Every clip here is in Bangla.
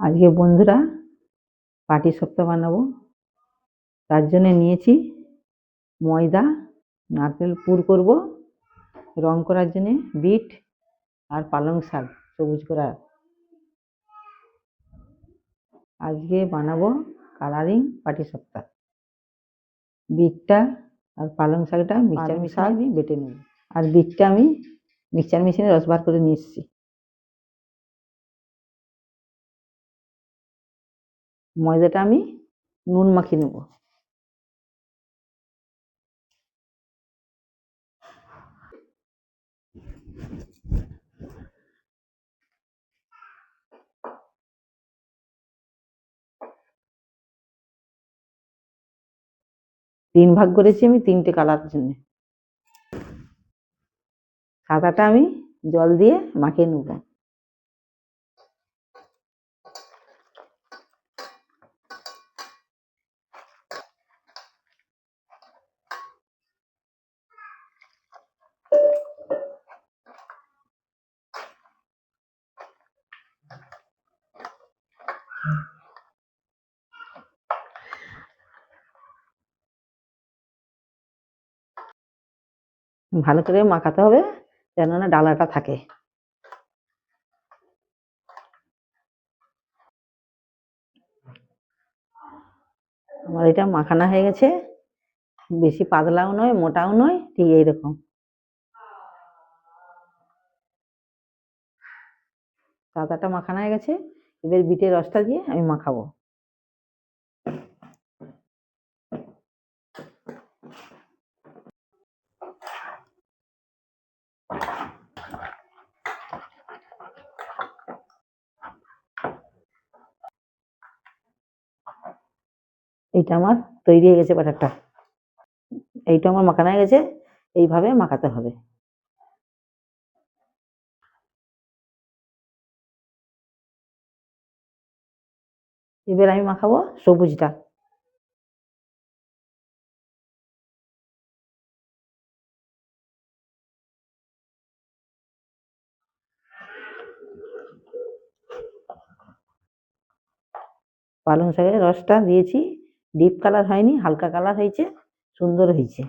আজকে বন্ধুরা পাটি সপ্তাহ বানাবো। তার জন্য নিয়েছি ময়দা নারকেল পুর করব রং করার জন্যে বিট আর পালং শাক সবুজ করা। আজকে বানাবো কালারিং পাটি সপ্তাহ বিটটা আর পালং শাকটা মিক্সচার মিশিয়ে আমি বেটে নেব। আর বিটটা আমি মিক্সচার মেশিনে রস বার করে নিয়ে এসেছি। ময়দাটা আমি নুন মাখিয়ে নেব। তিন ভাগ করেছি আমি তিনটে কালার জন্য। সাদাটা আমি জল দিয়ে মাখিয়ে নেব। ভালো করে মাখাতে হবে যেন না ডালাটা থাকে। আমার এটা মাখানা হয়ে গেছে। বেশি পাতলাও নয়, মোটাও নয়, ঠিক এইরকম। সাদাটা মাখানো হয়ে গেছে। এবার বিটের রসটা দিয়ে আমি মাখাবো। এইটা আমার তৈরি হয়ে গেছে ব্যাটারটা। এইটা আমার মাখানো হয়ে গেছে, এইভাবে মাখাতে হবে। এবার আমি মাখাবো সবুজটা। পালং শাকের রসটা দিয়েছি। ডিপ কালার হয়নি, হালকা কালার হয়েছে, সুন্দর হয়েছে।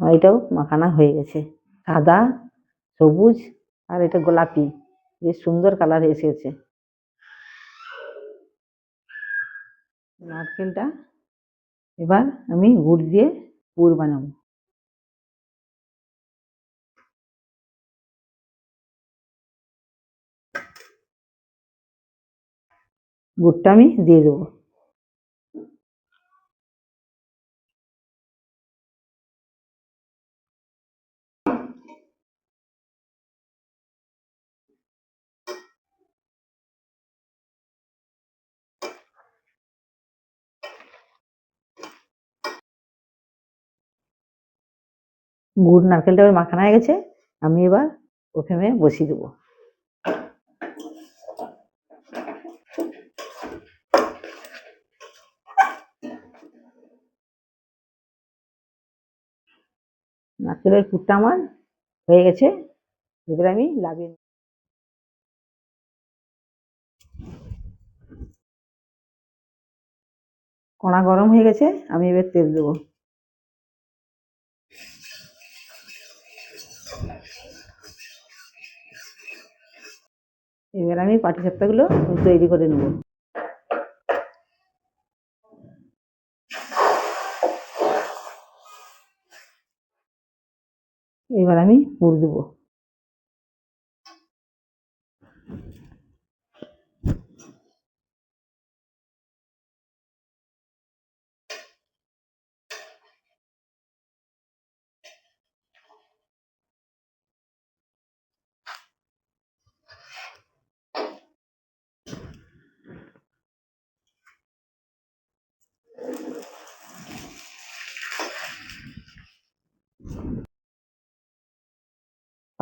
এটাও মাখানা হয়ে গেছে। সাদা, সবুজ আর এটা গোলাপি, বেশ সুন্দর কালার এসেছে। নারকেলটা এবার আমি গুড় দিয়ে পুর বানাবো। গুড়টা আমি দিয়ে দেবো। গুড় নারকেলটা এবার মাখানো হয়ে গেছে, আমি এবার ওভেনে বসিয়ে দেবো। নারকেলের পুরটা আমার হয়ে গেছে, এবার আমি লাগিয়ে। কড়া গরম হয়ে গেছে, আমি এবার তেল দেবো এবার আমি পাটিসাপটাগুলো তৈরি করে নেব এবার আমি পুর দেবো।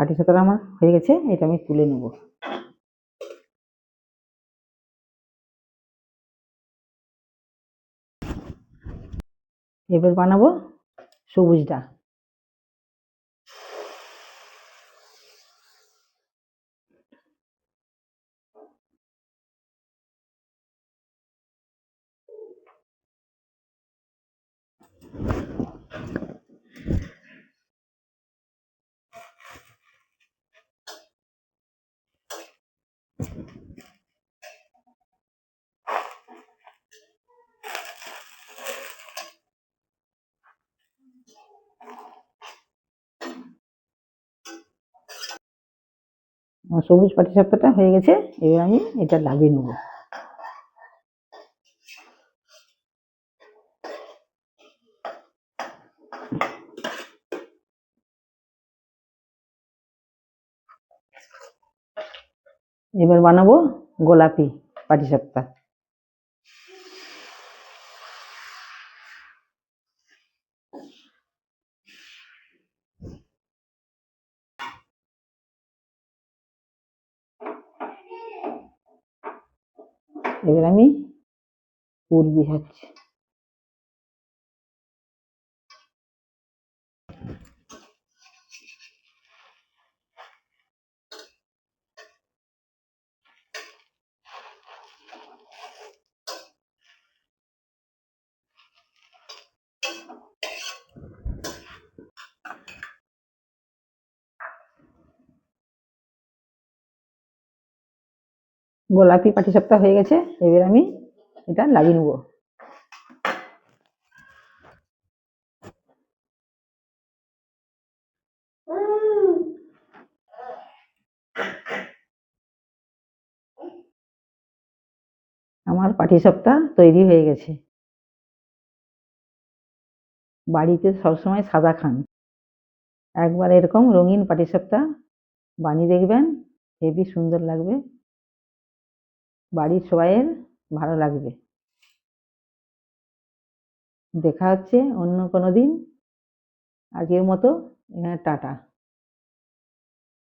পাটিসাপটা আমার হয়ে গেছে এটা আমি তুলে নেব। এবার বানাবো সবুজটা সবুজ পাটিসাপটাটা হয়ে গেছে এবার আমি এটা লাগিয়ে নেব। এবার বানাবো গোলাপি পাটিসাপটা। এবার আমি পুর দিচ্ছি গোলাপি পাটিসাপটা হয়ে গেছে, এবার আমি এটা লাগিয়ে নেব। আমার পাটিসাপটা তৈরি হয়ে গেছে। বাড়িতে সবসময় সাদা খান। একবার এরকম রঙিন পাটিসাপটা বানিয়ে দেখবেন, হেবি সুন্দর লাগবে। বাড়ির সবাইয়ের ভালো লাগবে। দেখা হচ্ছে অন্য কোনো দিন। আজকের মতো এখানে টাটা।